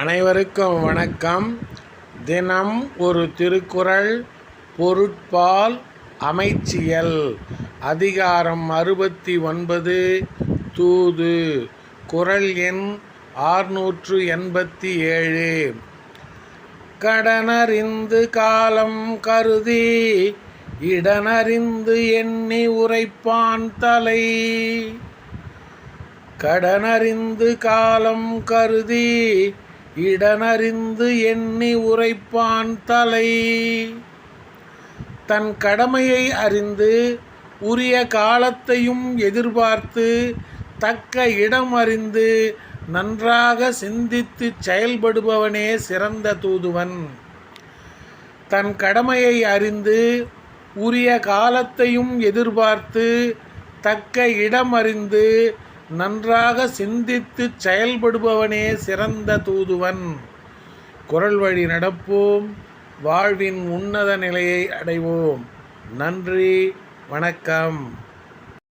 அனைவருக்கும் வணக்கம். தினம் ஒரு திருக்குறள் பொருட்பால் அமைச்சியல். அதிகாரம் அறுபத்தி ஒன்பது தூது. குறள் எண் ஆறுநூற்று எண்பத்தி ஏழு. கடனறிந்து காலம் கருதி இடனறிந்து எண்ணி உரைப்பான் தலை. கடனறிந்து காலம் கருதி இடனறிந்து எண்ணி உரைப்பான் தலை. தன் கடமையை அறிந்து உரிய காலத்தையும் எதிர்பார்த்து தக்க இடம் அறிந்து நன்றாக சிந்தித்து செயல்படுபவனே சிறந்த தூதுவன். தன் கடமையை அறிந்து உரிய காலத்தையும் எதிர்பார்த்து தக்க இடம் அறிந்து நன்றாக சிந்தித்து செயல்படுபவனே சிறந்த தூதுவன். குரல் வழி நடப்போம். வாழ்வின் உன்னத நிலையை அடைவோம். நன்றி. வணக்கம்.